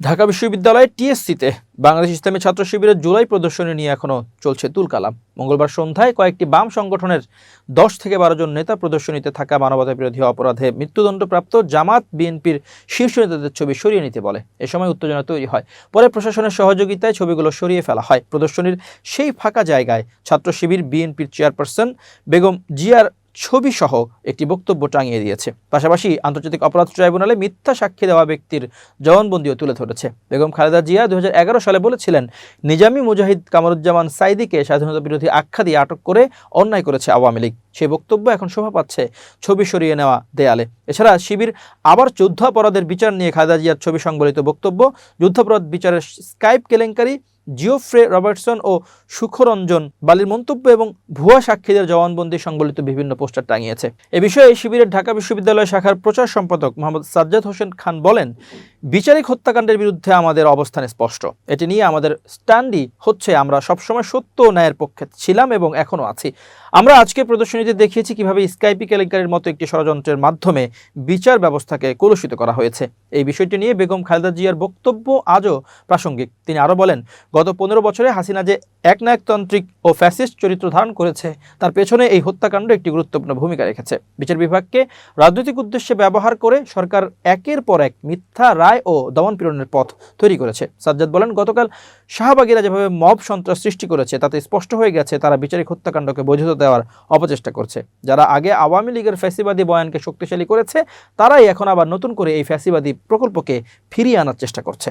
ঢাকা বিশ্ববিদ্যালয়ের টিএসসিতে বাংলাদেশ ইসলামী ছাত্র শিবিরের জুলাই প্রদর্শনী নিয়ে এখনও চলছে তুলকালাম। মঙ্গলবার সন্ধ্যায় কয়েকটি বাম সংগঠনের দশ থেকে বারো জন নেতা প্রদর্শনীতে থাকা মানবতা বিরোধী অপরাধে মৃত্যুদণ্ডপ্রাপ্ত জামাত বিএনপির শীর্ষ নেতাদের ছবি সরিয়ে নিতে বলে। এ সময় উত্তেজনা তৈরি হয়। পরে প্রশাসনের সহযোগিতায় ছবিগুলো সরিয়ে ফেলা হয়। প্রদর্শনীর সেই ফাঁকা জায়গায় ছাত্র শিবির বিএনপির চেয়ারপারসন বেগম জিয়ার ছবি সহ একটি বক্তব্য টাঙিয়ে দিয়েছে। পাশাপাশি আন্তর্জাতিক অপরাধ ট্রাইব্যুনালে মিথ্যা সাক্ষী দেওয়া ব্যক্তির জবানবন্দিও তুলে ধরেছে। বেগম খালেদা জিয়া দু হাজার এগারো সালে বলেছিলেন, নিজামী মুজাহিদ কামরুজ্জামান সাইদিকে স্বাধীনতা বিরোধী আখ্যা দিয়ে আটক করে অন্যায় করেছে আওয়ামী লীগ। সেই বক্তব্য এখন শোভা পাচ্ছে ছবি সরিয়ে নেওয়া দেয়ালে। এছাড়া শিবির আবার যুদ্ধাপরাধের বিচার নিয়ে খালেদা জিয়ার ছবি সংবলিত বক্তব্য, যুদ্ধাপরাধ বিচারের স্কাইপ কেলেঙ্কারি জিওফ্রে রবার্টসন ও সুখরঞ্জন বালির মন্তব্য এবং ভুয়া সাক্ষীদের জবানবন্দি সংবলিত বিভিন্ন পোস্টার টাঙিয়েছে। এ বিষয়ে শিবিরের ঢাকা বিশ্ববিদ্যালয় শাখার প্রচার সম্পাদক মোহাম্মদ সাজ্জাদ হোসেন খান বলেন বিচারিক হত্যাকাণ্ডের বিরুদ্ধে আমাদের অবস্থান স্পষ্ট। এটি নিয়ে আমাদের স্ট্যান্ডই হচ্ছে আমরা সবসময় সত্য ন্যায়ের পক্ষে ছিলাম এবং এখনও আছি। আমরা আজকে প্রদর্শনীতে দেখিয়েছি কীভাবে স্কাইপি কেলেঙ্কারির মতো একটি ষড়যন্ত্রের মাধ্যমে বিচার ব্যবস্থাকে কলুষিত করা হয়েছে। এই বিষয়টি নিয়ে বেগম খালেদা জিয়ার বক্তব্য আজও প্রাসঙ্গিক। তিনি আরও বলেন, গত পনেরো বছরে হাসিনা যে একনায়কতান্ত্রিক ও ফ্যাসিস্ট চরিত্র ধারণ করেছে, তার পেছনে এই হত্যাকাণ্ড একটি গুরুত্বপূর্ণ ভূমিকা রেখেছে। বিচার বিভাগকে রাজনৈতিক উদ্দেশ্যে ব্যবহার করে সরকার একের পর এক মিথ্যা রায় ও দমন পীড়নের পথ তৈরি করেছে। সাজ্জাদ বলেন, গতকাল শাহবাগীরা যেভাবে মব সন্ত্রাস সৃষ্টি করেছে, তাতে স্পষ্ট হয়ে গেছে তারা বিচারিক হত্যাকাণ্ডকে বৈধতা দেওয়ার অপচেষ্টা করছে। যারা আগে আওয়ামী লীগের ফ্যাসিবাদী বয়ানকে শক্তিশালী করেছে, তারাই এখন আবার নতুন করে এই ফ্যাসিবাদী প্রকল্পকে ফিরিয়ে আনার চেষ্টা করছে।